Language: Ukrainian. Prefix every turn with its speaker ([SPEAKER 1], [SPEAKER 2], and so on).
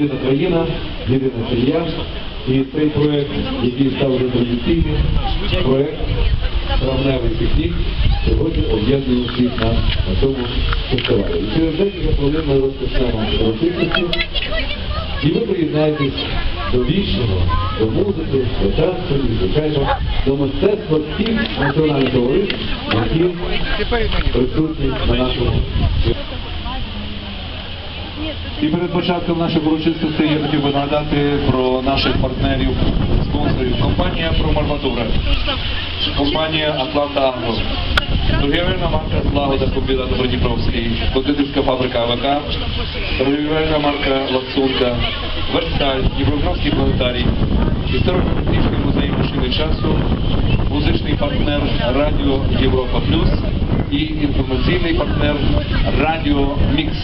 [SPEAKER 1] Єдина країна, єдина сім'я. І цей проект, який став вже традиційним, проект травневий пікнік, сьогодні об'єднує всіх нас на цьому фестивалі. І через хвилин ми розпочнемо урочистості, і ви приєднаєтесь до вічного, до музики, до танцю і, звичайно, до мистецтва всіх національних товариств, які присутні на нашому
[SPEAKER 2] І перед початком наших урочистостей я хотів би нагадати про наших партнерів, спонсорів. Компанія Промарматура, компанія Атланта Агро, торгівельна марка Злагода Кобіла Добродніпровський, кондитерська фабрика АВК, торгівельна марка Лацунка, Версаль, Дніпропетровський планетарій, історико-технічний музей машини часу, музичний партнер Радіо Європа Плюс і інформаційний партнер Радіо Мікс.